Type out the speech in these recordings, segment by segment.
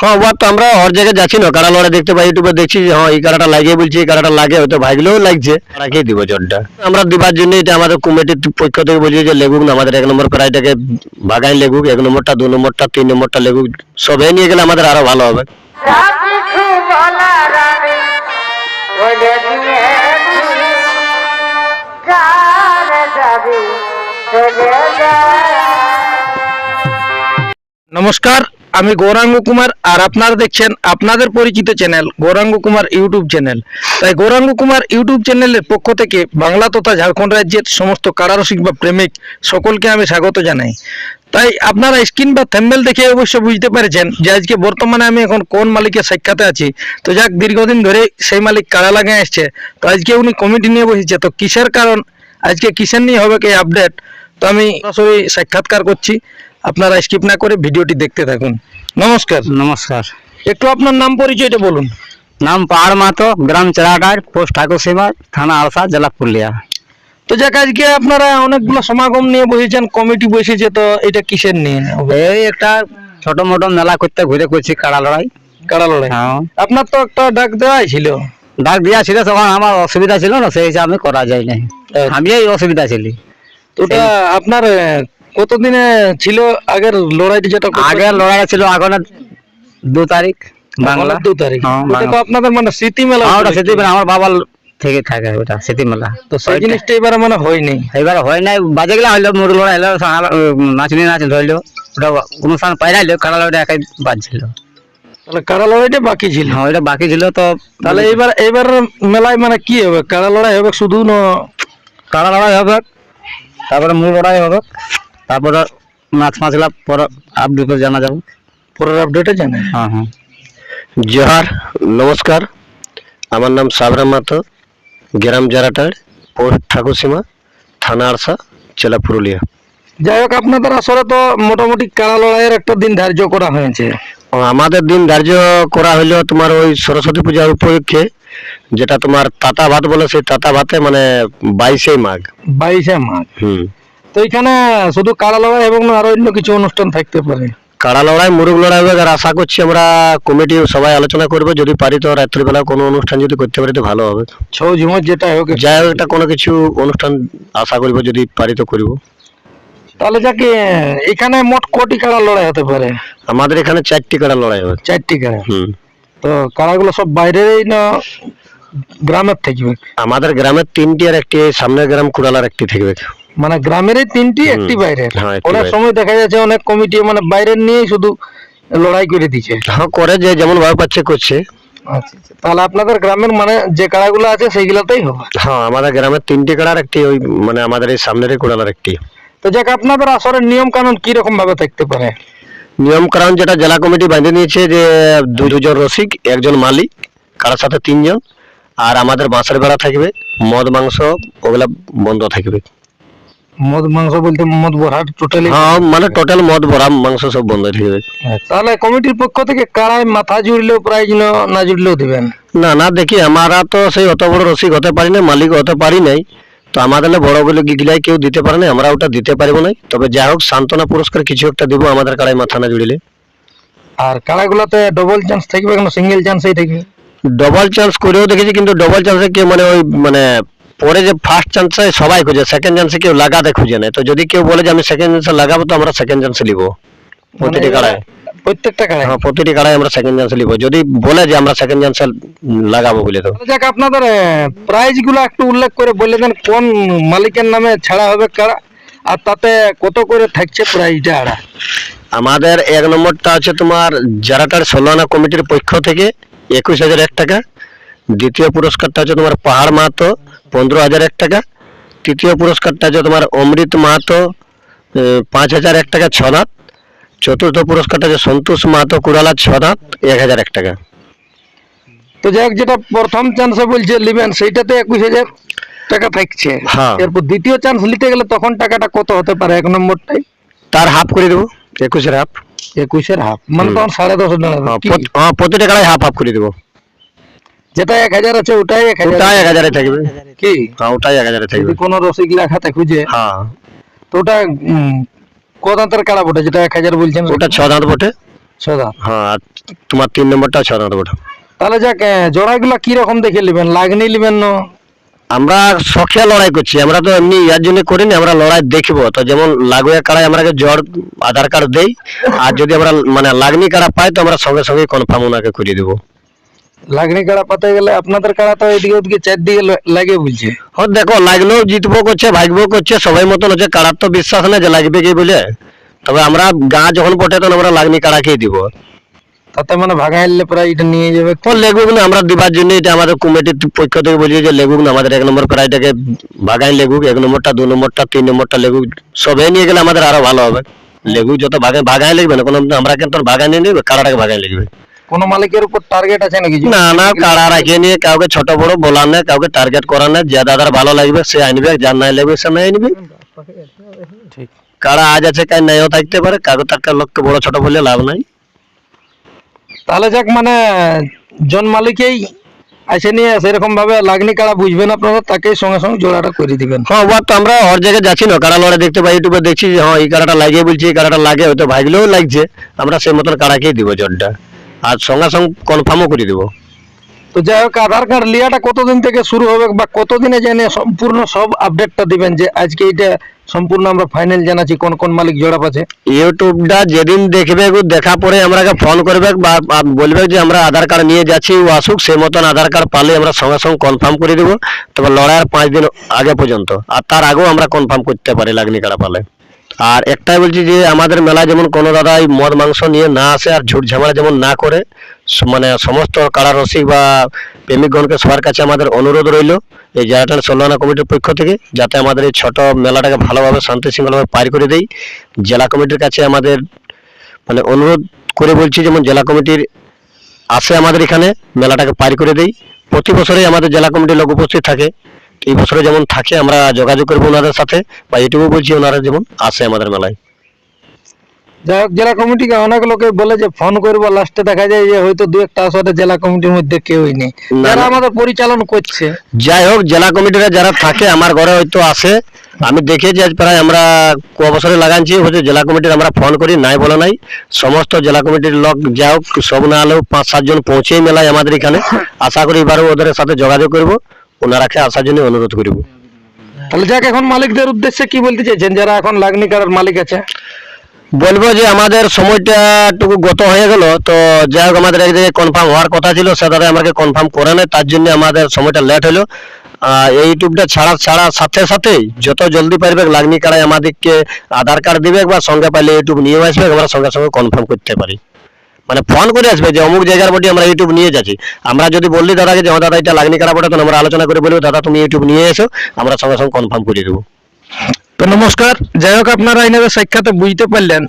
হ্যাঁ ওবার তো আমরা ওর জায়গায় যাচ্ছি না। কাড়া লড়াই দেখতে পাই ইউটিউবে দেখছি যে হ্যাঁ এই কাড়াটা লাগিয়ে বলছি এই কাড়াটা লাগে হয়তো ভাগলেও লাগছে। রাখিয়ে দিব জোরটা। আমরা দিবার জন্য এটা আমাদের কমিটির পক্ষ থেকে বলছি যে লেগুক না আমাদের এক নম্বর কড়াইটাকে ভাগাই লেগুক এক নম্বরটা দু নম্বরটা তিন নম্বরটা লেগুক সবাই নিয়ে গেলে আমাদের আরও ভালো হবে। নমস্কার। আমি গৌরাঙ্গ কুমার আর আপনারা দেখছেন আপনাদের পরিচিত channel Gauranga Kumar YouTube channel. তাই গৌরাঙ্গ কুমার ইউটিউব চ্যানেলের পক্ষ থেকে বাংলা তথা ঝাড়খণ্ড রাজ্যের সমস্ত কারারসিক বা প্রেমিক সকলকে আমি স্বাগত জানাই। তাই আপনারা স্ক্রিন বা থ্যাম্বেল দেখে অবশ্য বুঝতে পেরেছেন যে আজকে বর্তমানে আমি এখন কোন মালিকের সাক্ষাতে আছি। তো যাক, দীর্ঘদিন ধরে সেই মালিক কারা লাগে আসছে। তো আজকে উনি কমিটি নিয়ে বসেছে। তো কিসের কারণ? আজকে কিসের নিয়ে হবে কি আপডেট তো আমি সরাসরি সাক্ষাৎকার করছি। আপনারা স্কিপ না করে ভিডিওটি দেখতে থাকুন। নমস্কার। নমস্কার। একটু আপনার নাম পরিচয়টা বলুন। নাম পাহাড় মাতো গ্রাম চেরাডার পোস্ট ঠাকুরসীমা থানা আলসা জেলা পুরুলিয়া। তো যাক আজকে আপনারা অনেকগুলো সমাগম নিয়ে বসেছেন কমিটি বসেছে তো এটা কিসের নিয়ে? এই একটা ছোট মোটো মেলা করতে ঘুরে করছি কাড়া লড়াই। কাড়া লড়াই? হ্যাঁ। আপনার তো একটা ডাক দেওয়াই ছিল। ডাক দিয়া ছিল তখন আমার অসুবিধা ছিল না সেই হিসাবে আমি করা যায় নাই আমি এই অসুবিধা ছিলি। তো ওটা আপনার কতদিনে ছিল আগের লড়াইটি যেটা আগের লড়াই ছিল আগুনের দু তারিখ বাংলা। দু তারিখ। হ্যাঁ। আপনাদের মানে স্মৃতি মেলা হ্যাঁ, ওটা। স্মৃতি মেলা, আমার বাবার থেকে থাকে ওটা স্মৃতি মেলা তো সেই জিনিসটা এবারে মানে হয়নি। এবার হয় নাই বাজে গেলা হইল মুরগ লড়াই হইল নাচনি নাচ ধরলো। ওটা অনুষ্ঠান পাইরাইলো কাড়া লড়াই একাই বাজছিল। তাহলে কাড়া লড়াইটা বাকি ছিল? হ্যাঁ ওটা বাকি ছিল তো। তাহলে এইবার এইবার মেলায় মানে কি হবে? কাড়া লড়াই হবে শুধু না কাড়া লড়াই হবে? তারপরে মুরগ লড়াই হবে। তারপরে নাচ ফাঁচলা পরে আপডেট জানা যাবে। পরের আপডেটে জানে হ্যাঁ হ্যাঁ। জোহার নমস্কার। আমার নাম সাবরা মাতো গ্রাম জারাটার পোস্ট ঠাকুরসীমা থানা আরসা জেলা পুরুলিয়া। যাই হোক আপনাদের আসলে তো মোটামুটি কাড়া লড়াইয়ের একটা দিন ধার্য করা হয়েছে। আমাদের দিন ধার্য করা হইল তোমার ওই সরস্বতী পূজার উপলক্ষে যেটা তোমার তাতা ভাত বলে সেই তাতা ভাতে মানে বাইশে মাঘ। বাইশে মাঘ। হুম। তো এখানে শুধু কাড়া লড়াই এবং আরও অন্য কিছু অনুষ্ঠান থাকতে পারে। কাড়া লড়াই মুরগ লড়াই হবে আর আশা করছি আমরা কমিটি সবাই আলোচনা করব। যদি পারি তো রাত্রিবেলা কোনো অনুষ্ঠান যদি করতে পারি তো ভালো হবে। ছৌ ঝুমুর যেটা হোক। যাই হোক একটা কোনো কিছু অনুষ্ঠান আশা করব যদি পারি তো করব। তাহলে যাকে এখানে মোট কোটি কাড়া লড়াই হতে পারে? আমাদের এখানে চারটি কাড়া লড়াই হবে। চারটি কাড়া? হুম। তো কাড়াগুলো সব বাইরেরই না গ্রামের থাকবে আমাদের গ্রামের তিনটি আর একটি সামনের গ্রাম কুড়ালার একটি থাকবে মানে গ্রামেরই তিনটি একটি বাইরের। হ্যাঁ, একটি সময় দেখা যাচ্ছে অনেক কমিটি মানে বাইরের নিয়েই শুধু লড়াই করে দিচ্ছে। হ্যাঁ করে যে যেমন ভাবে পাচ্ছে করছে। আচ্ছা আচ্ছা। তাহলে আপনাদের গ্রামের মানে যে কাড়াগুলো আছে সেইগুলোতেই হবে। হ্যাঁ আমাদের গ্রামের তিনটি কাড়ার একটি ওই মানে আমাদের এই সামনের কুড়ালার একটি। তো যাক আপনাদের আসরের নিয়ম কানুন কি রকম ভাবে থাকতে পারে? নিয়ম কারণ যেটা জেলা কমিটি বেঁধে নিয়েছে যে দুজন রসিক একজন মালিক কারোর সাথে তিনজন আর আমাদের বাঁশের বেড়া থাকবে মদ মাংস ওগুলা বন্ধ থাকবে। মদ মাংস বলতে মদ বড়ার টোটালি হ্যাঁ মানে টোটাল মদ ভরা মাংস সব বন্ধ থাকবে তাহলে কমিটির পক্ষ থেকে কাড়ায় মাথা জুড়লেও প্রাইজ না- না জুড়লেও দিবেন? না না দেখি আমরা তো সেই অত বড় রসিক হতে পারি না মালিক হতে পারি নাই। তো আমাদের বড় বলে গিগলাই কেউ দিতে পারে না আমরা ওটা দিতে পারব না তবে যাই হোক সান্ত্বনা পুরস্কার কিছু একটা দিব আমাদের কাড়াই মাথা না জুড়িলে। আর কাড়াগুলোতে ডবল চান্স থাকবে কেন? সিঙ্গেল চান্সই থাকবে ডবল চান্স করেও দেখেছি কিন্তু ডবল চান্সে কেউ মানে ওই মানে পরে যে ফার্স্ট চান্সে সবাই খুঁজে সেকেন্ড চান্সে কেউ লাগাতে খুঁজে না তো যদি কেউ বলে যে আমি সেকেন্ড চান্সে লাগাবো তো আমরা সেকেন্ড চান্সে নিব। প্রতিটি কাড়ায়। প্রত্যেকটা কাড়ায়? হ্যাঁ প্রতিটি কাড়ায় আমরা সেকেন্ড চান্সে নিব। যদি বলে যে আমরা সেকেন্ড চান্সে লাগাবো বলে তো। যাক আপনাদের প্রাইজগুলো একটু উল্লেখ করে বলে দেন কোন মালিকের নামে ছাড়া হবে কাড়া আর তাতে কত করে থাকছে প্রাইজটা আমাদের এক নম্বরটা আছে তোমার জারাটার ষোলানা কমিটির পক্ষ থেকে একুশ হাজার এক টাকা দ্বিতীয় পুরস্কারটা হচ্ছে তোমার পাহাড় মাহাতো পনেরো হাজার এক টাকা। তৃতীয় পুরস্কারটা হচ্ছে তোমার অমৃত মাহাতো পাঁচ হাজার এক টাকা ছ দাঁত। চতুর্থ পুরস্কারটা আছে সন্তোষ মাহাতো কুড়ালা ছ দাঁত এক হাজার এক টাকা। তো যাই হোক, যেটা প্রথম চান্সে বলছে লিবেন সেইটাতে একুশ হাজার টাকা থাকছে। হ্যাঁ। এরপর দ্বিতীয় চান্স নিতে গেলে তখন টাকাটা কত হতে পারে? এক নম্বরটাই। তার হাফ করে দেবো একুশের হাফ একুশের হাফ মানে। তখন সাড়ে দশ হ্যাঁ? হ্যাঁ প্রতিটা কাড়ায় হাফ হাফ করে দেবো। যেটা এক হাজার আছে ওটাই এক হাজার। ওটাই এক হাজারে থাকবে। কি? হ্যাঁ ওটাই এক হাজারে থাকবে। কোনো রসিক লেখাতে খুঁজে হ্যাঁ। তো ওটা ক দাঁতের কাড়া বটে? যেটা এক হাজার বলছেন ওটা? ছ দাঁত বটে। ছদা হ্যাঁ আর তোমার তিন নম্বরটা ছ দাঁত ওটা তাহলে যাক জোড়াগুলা কি রকম দেখে নেবেন? লাগনি নেবেন না? আমরা শখে লড়াই করছি। আমরা তো এমনি ইয়ার জন্য করিনি আমরা লড়াই দেখব। তো যেমন লাগুয়া কাড়াই আমরা জ্বর আধার কার্ড দেই। আর যদি আমরা মানে লাগনি কাড়া পাই তো আমরা সঙ্গে সঙ্গে কনফার্ম ওনাকে করিয়ে দেবো। লাগনি কাড়া পাতে গেলে আপনাদের কাড়া তো এদিকে ওদিকে চারদিকে লাগে বলছে। ও দেখো লাগলেও জিতবো করছে ভাগবো করছে সবাই মতন হচ্ছে কাড়ার তো বিশ্বাস না যে লাগবে কি বলে। তবে আমরা গাঁ যখন পটে তখন আমরা লাগনি কাড়াকেই দিব। তাতে মানে ভাগা ভাগাইলে প্রায় এটা নিয়ে যাবে। ও লেগুক না আমরা দিবার জন্য এটা আমাদের কমিটির পক্ষ থেকে বলছি যে লেগুক না আমাদের এক নম্বর প্রাইটাকে ভাগাই লেগুক এক নম্বরটা দু নম্বরটা তিন নম্বরটা লেগুক সবাই নিয়ে গেলে আমাদের আরও ভালো হবে। লেগুক যত ভাগাই ভাগাই লাগবে না কোনো আমরা কিন্তু ভাগাই নিয়ে নেবে কাড়াটাকে ভাগাই লাগবে। কোন মালিকের উপর টার্গেট আছে নাকি? না না কাড়া রাখিয়ে নিয়ে কাউকে ছোট বড় নেই কাউকে টার্গেট করার নেই যে দাদার ভালো লাগবে সে আনবে যার নাই লাগবে সে নাই আনবে। ঠিক। কারা আজ আছে নাইও থাকতে পারে তার লোককে বড় ছোট বলে লাভ নাই। তাহলে যাক মানে জন মালিকেই আসে নিয়ে সেরকম ভাবে লাগনি কাড়া বুঝবেন আপনারা তাকে সঙ্গে সঙ্গে জোড়াটা করে দিবেন। হ্যাঁ তো আমরা ওর জায়গায় যাচ্ছি না কাড়া লড়ে দেখতে পাই ইউটিউবে দেখছি যে হ্যাঁ এই কাড়াটা লাগিয়ে বলছি এই কাড়াটা লাগে হয়তো ভাগলেও লাগছে আমরা সেই মতন কাড়াকেই দিব জটটা আর সঙ্গে সঙ্গে কনফার্মও করে দিব। তো যাই হোক আধার কার্ড লিয়াটা কতদিন থেকে শুরু হবে বা কতদিনে জেনে সম্পূর্ণ সব আপডেটটা দিবেন যে আজকে এটা সম্পূর্ণ আমরা ফাইনাল জানাচ্ছি কোন কোন মালিক জোড়া পাচ্ছে ইউটিউবটা যেদিন দেখবে দেখা পরে আমরাকে ফোন করবে বা বলবে যে আমরা আধার কার্ড নিয়ে যাচ্ছি ও আসুক সেই মতন আধার কার্ড পালে আমরা সঙ্গে সঙ্গে কনফার্ম করে দেবো। তবে লড়াইয়ের পাঁচ দিন আগে পর্যন্ত আর তার আগেও আমরা কনফার্ম করতে পারি লাগনি কাড়া পালে। আর একটাই বলছি যে আমাদের মেলায় যেমন কোনো দাদাই মদ, মাংস নিয়ে না আসে আর ঝুট ঝামেলা যেমন না করে মানে সমস্ত কাড়া রসিক বা প্রেমিকগণকে সবার কাছে আমাদের অনুরোধ রইল এই জায়গাটার সল্লানা কমিটির পক্ষ থেকে যাতে আমাদের এই ছোট মেলাটাকে ভালোভাবে শান্তি শৃঙ্খলাভাবে পার করে দেই। জেলা কমিটির কাছে আমাদের মানে অনুরোধ করে বলছি যেমন জেলা কমিটির আসে আমাদের এখানে মেলাটাকে পার করে দেই। প্রতি বছরই আমাদের জেলা কমিটির লোক উপস্থিত থাকে। এই বছরে যেমন থাকে আমরা যোগাযোগ করব ওনাদের সাথে বা এটুকু বলছি ওনারা যেমন আসে আমাদের মেলায়। যাই হোক জেলা কমিটিকে অনেক লোকে বলে যে ফোন করব লাস্টে দেখা যায় যে হয়তো দু একটা আসরে জেলা কমিটির মধ্যে কেউই নেই। যারা আমাদের পরিচালন করছে। যাই হোক জেলা কমিটিরা যারা থাকে আমার ঘরে হয়তো আসে আমি দেখেছি আজ প্রায় আমরা ক বছরে লাগাচ্ছি হচ্ছে জেলা কমিটির আমরা ফোন করি নাই বলে নাই। সমস্ত জেলা কমিটির লোক যাই হোক সব না হলেও পাঁচ সাতজন পৌঁছেই মেলায় আমাদের এখানে। আশা করি এবারও ওদের সাথে যোগাযোগ করব। ওনারাকে আসার জন্য অনুরোধ করব। তাহলে যাক এখন মালিকদের উদ্দেশ্যে কি বলতে চাইছেন যারা এখন লাগনি কারার মালিক আছে। বলব যে আমাদের সময়টা টুকু গত হয়ে গেল তো যাই হোক আমাদের এক জায়গায় কনফার্ম হওয়ার কথা ছিল সে দাদা আমাকে কনফার্ম করে নেয় তার জন্য আমাদের সময়টা লেট হলো। এই ইউটিউবটা ছাড়া ছাড়ার সাথে সাথেই যত জলদি পারবে লাগনি কাড়াই আমাদেরকে আধার কার্ড দিবে বা সঙ্গে পাইলে ইউটিউব নিয়ে আসবে আমরা সঙ্গে সঙ্গে কনফার্ম করতে পারি। মানে ফোন করে আসবে যে অমুক জায়গার বটি আমরা ইউটিউব নিয়ে যাচ্ছি। আমরা যদি বললি দাদাকে যে দাদা, এটা লাগনি কাড়া বটে? তখন আমরা আলোচনা করে বলব, দাদা, তুমি ইউটিউব নিয়ে এসো, আমরা সঙ্গে সঙ্গে কনফার্ম করে দেবো। তো নমস্কার। যাই হোক আপনারা এনাদের সাক্ষাতে বুঝতে পারলেন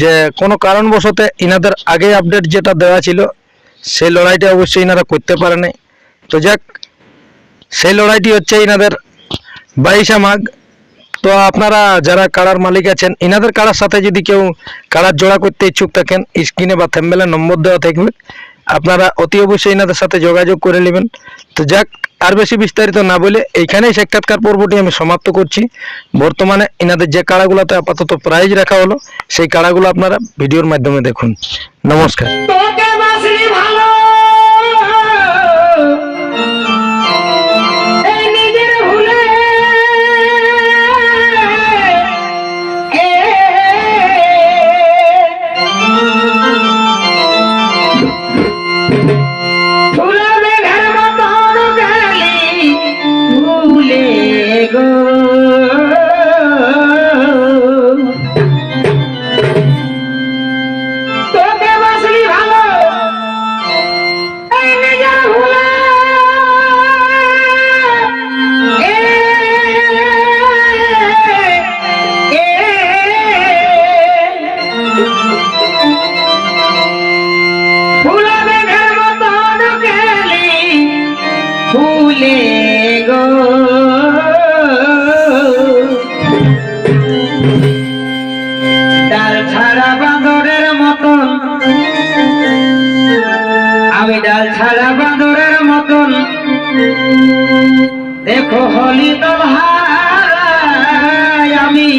যে কোনো কারণবশত এনাদের আগে আপডেট যেটা দেওয়া ছিল, সেই লড়াইটা অবশ্যই এনারা করতে পারেনি। তো যাক, সেই লড়াইটি হচ্ছে এনাদের বাইশে মাঘ। তো আপনারা যারা কাড়ার মালিক আছেন, এনাদের কাড়ার সাথে যদি কেউ কাড়ার জোড়া করতে ইচ্ছুক থাকেন, স্ক্রিনে বা থ্যাম্বেলের নম্বর দেওয়া থাকবে। আপনারা অতি অবশ্যই এনাদের সাথে যোগাযোগ করে নেবেন। তো যাক, আর বেশি বিস্তারিত না বলে এইখানেই সাক্ষাৎকার পর্বটি আমি সমাপ্ত করছি। বর্তমানে এনাদের যে কাড়াগুলোতে আপাতত প্রাইজ রাখা হলো, সেই কাড়াগুলো আপনারা ভিডিওর মাধ্যমে দেখুন। নমস্কার। প্রহলিত ভাই আমি।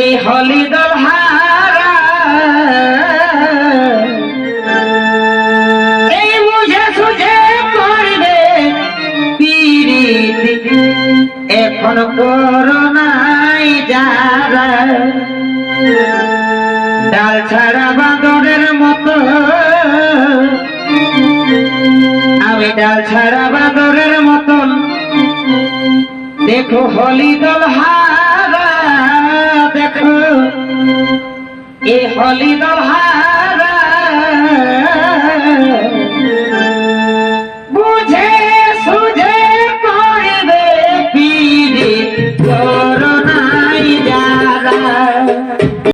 এই হলিত এখন করোনাই যারা ডাল ছাড়া বাঁদরের মতো, আমি ডাল ছাড়া বাঁদরের দেখো হলি দল হারা দেখো। এ হলি দল হারা।